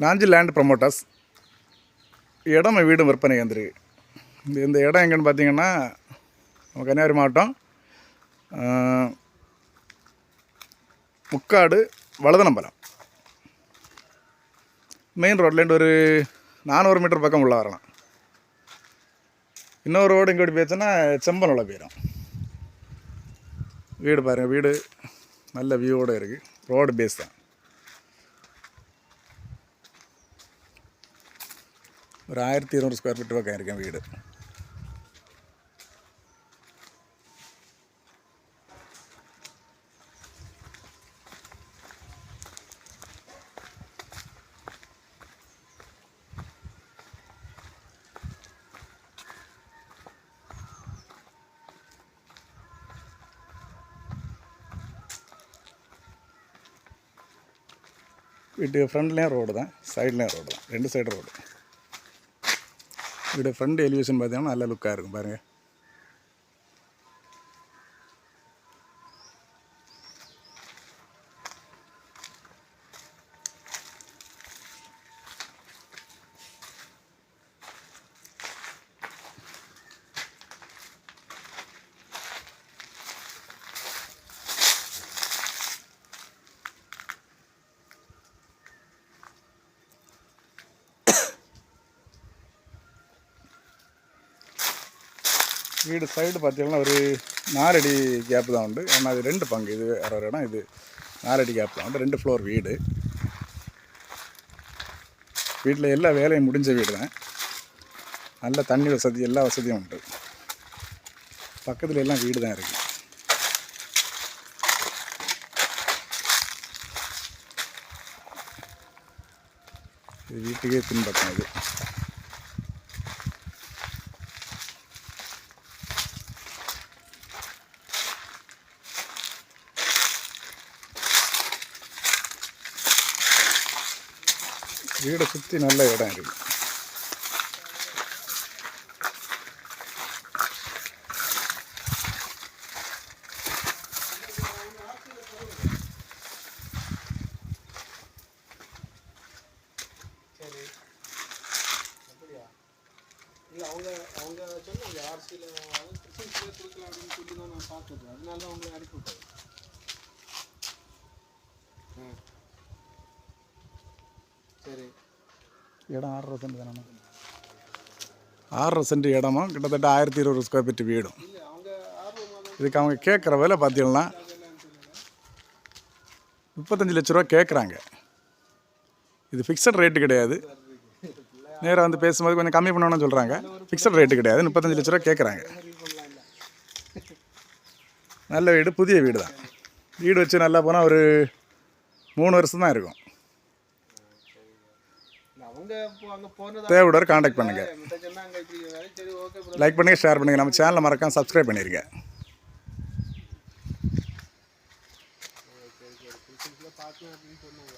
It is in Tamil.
நாஞ்சி லேண்ட் ப்ரமோட்டர்ஸ் இடம் வீடும் விற்பனை வந்திருக்கு இந்த இந்த இடம் எங்கன்னு பார்த்தீங்கன்னா நம்ம கன்னியாகுமரி மாவட்டம் முக்காடு வலதனம்பலம் மெயின் ரோட்லேருந்து ஒரு நானூறு மீட்டர் பக்கம் உள்ள வரலாம். இன்னொரு ரோடு இங்கே போயிடுச்சுன்னா செம்பன் போயிடும். வீடு பாருங்கள் வீடு. நல்ல வியூவோடு இருக்குது ரோடு பேஸ் தான். ஒரு ஆயிரத்தி இருநூறு ஸ்கொயர் ஃபீட் பக்கம் இருக்கேன் வீடு வீட்டு ஃப்ரண்ட்லேயும் ரோடு தான் சைட்லேயும் ரோடு தான் ரெண்டு சைடு ரோடு இதோட ஃப்ரண்ட் எலிவேஷன் பார்த்தீங்கன்னா நல்ல லுக்காக இருக்கும். பாருங்கள் வீடு சைடு பார்த்தீங்கன்னா ஒரு நாலடி கேப் தான் உண்டு. ஏன்னா அது ரெண்டு பங்கு. இது வேறு ஒரு இடம். இது நாலடி கேப் தான் உண்டு. ரெண்டு ஃப்ளோர் வீடு. வீட்டில் எல்லா வேலையும் முடிஞ்ச வீடு தான். நல்ல தண்ணி வசதி எல்லா வசதியும் உண்டு. பக்கத்தில் எல்லாம் வீடு தான் இருக்குது இது வீட்டுக்கே பின்பற்றம் இது வீடை சுற்றி நல்ல இடம் இருக்குது சரி அப்படியா இல்லை அவங்க அவங்க சொன்னாங்க ஆர்சியில் கிறிஸ்டின்ஸில் கொடுக்கலாம் அப்படின்னு சொல்லி தான் நான் பார்த்தது. அதனால தான் உங்களை அனுப்பி சரி. இடம் ஆறரை சென்ட் தானே ஆறரை சென்ட் இடமும் கிட்டத்தட்ட ஆயிரத்தி இருபது ஸ்கொயர் ஃபீட் வீடும். இதுக்கு அவங்க கேட்குற விலை பார்த்தீங்கன்னா முப்பத்தஞ்சு லட்ச ரூபா கேட்குறாங்க இது ஃபிக்ஸட் ரேட்டு கிடையாது. நேராக வந்து பேசும்போது கொஞ்சம் கம்மி பண்ணணும்னு சொல்கிறாங்க ஃபிக்ஸட் ரேட்டு கிடையாது. முப்பத்தஞ்சு லட்ச ரூபா கேட்குறாங்க நல்ல வீடு புதிய வீடு தான் வீடு வச்சு நல்லா போனால் ஒரு மூணு வருஷம் தான் இருக்கும். அவங்க தேவையோட காண்டாக்ட் பண்ணுங்கள் லைக் பண்ணுங்கள் ஷேர் பண்ணுங்கள் நம்ம சேனலை மறக்காமல் சப்ஸ்கிரைப் பண்ணிடுங்க பார்க்கலாம் அப்படின்னு சொன்னாங்க